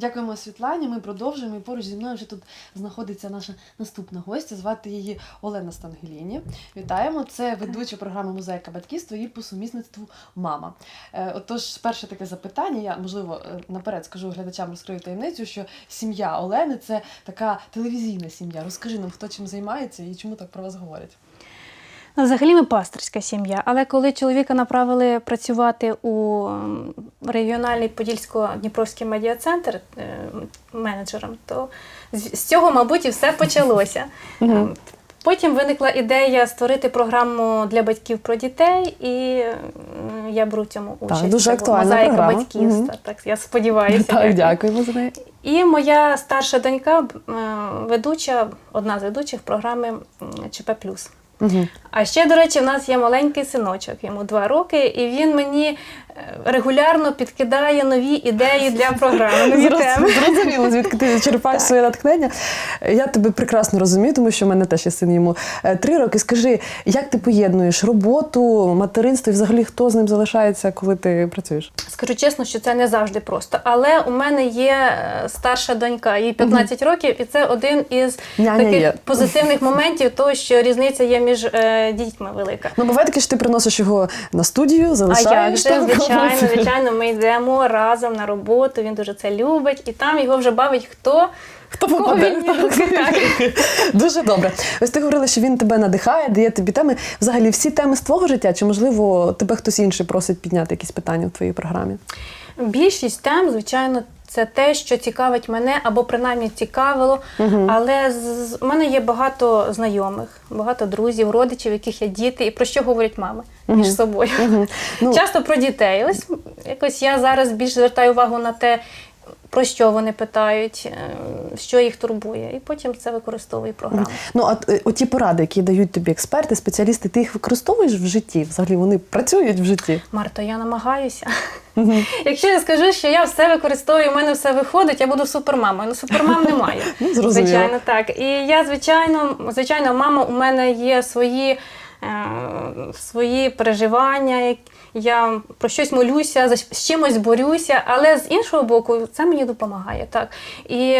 Дякуємо Світлані. Ми продовжуємо. І поруч зі мною вже тут знаходиться наша наступна гостя. Звати її Олена Стангеліні. Вітаємо. Це ведуча програми Мозаїка батьківства і по сумісництву мама. Е, Отож, перше таке запитання. Я можливо е, наперед скажу глядачам, розкрию таємницю, що сім'я Олени це така телевізійна сім'я. Розкажи нам, хто чим займається і чому так про вас говорять. Ну, Взагалі ми пасторська сім'я, але коли чоловіка направили працювати у регіональний Подільсько-Дніпровський медіа-центр е, менеджером, то з цього, мабуть, і все почалося. Е, Потім виникла ідея створити програму для батьків про дітей, і я беру в цьому участь. дуже актуальна мозаїка програма. батьківства. Мгм. Так, я сподіваюся. Так, дякуємо за неї. І моя старша донька, ведуча, одна з ведучих програми ЧП Угу. а ще, до речі, в нас є маленький синочок, йому два роки, і він мені регулярно підкидає нові ідеї для програми, нові теми. Зрозуміло, звідки ти черпаєш своє натхнення. Я тебе прекрасно розумію, тому що в мене теж є син йому е, три роки. Скажи, як ти поєднуєш роботу, материнство і взагалі хто з ним залишається, коли ти працюєш? Скажу чесно, що це не завжди просто. Але у мене є е, старша донька, їй 15 років, і це один із Няня таких є. позитивних моментів, того, що різниця є між е, дітьми велика. Ну, буває таке, що ти приносиш його на студію, А як залишаєш. же, звичайно, звичайно, ми йдемо разом на роботу, він дуже це любить, і там його вже бавить хто. Хто попаде? Дуже добре. Ось ти говорила, що він тебе надихає, дає тобі теми. Взагалі, всі теми з твого життя, чи можливо тебе хтось інший просить підняти якісь питання в твоїй програмі? Більшість тем, звичайно, це те, що цікавить мене, або принаймні цікавило. Але з- з- мене є багато знайомих, багато друзів, родичів, яких є діти, і про що говорять мами між собою. Ну- Часто про дітей. Ось якось я зараз більш звертаю увагу на те, про що вони питають, е, що їх турбує, і потім це використовую програму. Ну, а е, оті поради, які дають тобі експерти, спеціалісти, ти їх використовуєш в житті? Взагалі вони працюють в житті? Марто, я намагаюся. Якщо я скажу, що я все використовую, у мене все виходить, я буду супермамою. Ну, супермам немає. Ну. Звичайно, так. І я, звичайно, звичайно, мама, у мене є свої. Е, Свої переживання, я про щось молюся, з чимось борюся, але з іншого боку, це мені допомагає. Так. І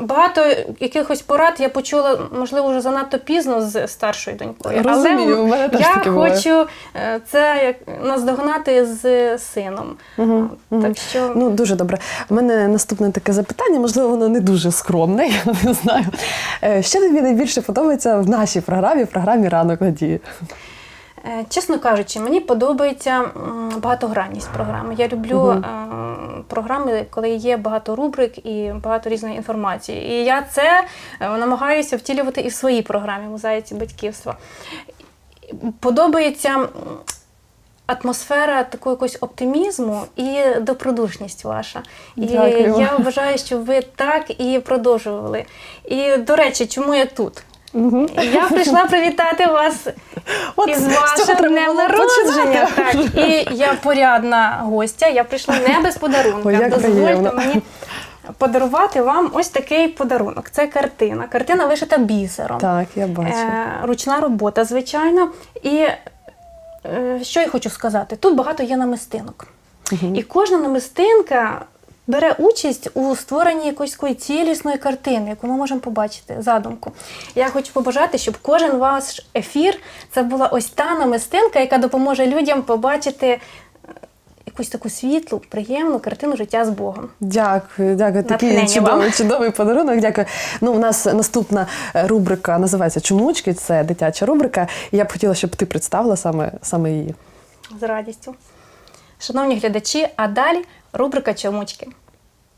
багато якихось порад я почула, можливо, вже занадто пізно з старшою донькою. Розумію, але у мене теж я таке хочу е, це як наздогнати з сином. Так що Ну, дуже добре. У мене наступне таке запитання, можливо, воно не дуже скромне, я не знаю. Е, Що тобі найбільше подобається в нашій програмі, в програмі Ранок Надії? Е, Чесно кажучи, мені подобається багатогранність програми. Я люблю е, програми, коли є багато рубрик і багато різної інформації. І я це е, намагаюся втілювати і в своїй програмі мозаїці батьківства. Подобається. Атмосфера такого якогось оптимізму і добродушність ваша. І Дякую. я вважаю, що ви так і продовжували. І, до речі, чому я тут? Я прийшла привітати вас От із вашим днем народження. Так, і я порядна гостя. Я прийшла не без подарунка. Дозвольте приємно. мені подарувати вам ось такий подарунок. Це картина. Картина вишита бісером. Так, я бачу. Е, ручна робота, звичайно. І е, що я хочу сказати? Тут багато є намистинок. І кожна намистинка бере участь у створенні якоїсь такої цілісної картини, яку ми можемо побачити, задумку. Я хочу побажати, щоб кожен ваш ефір це була ось та намистинка, яка допоможе людям побачити е, якусь таку світлу, приємну картину життя з Богом. Дякую, дякую. Такий чудовий, чудовий подарунок. Дякую. Ну, у нас наступна е, рубрика називається Чумучки. Це дитяча рубрика. І я б хотіла, щоб ти представила саме, саме її. З радістю. Шановні глядачі, а далі рубрика Чомучки.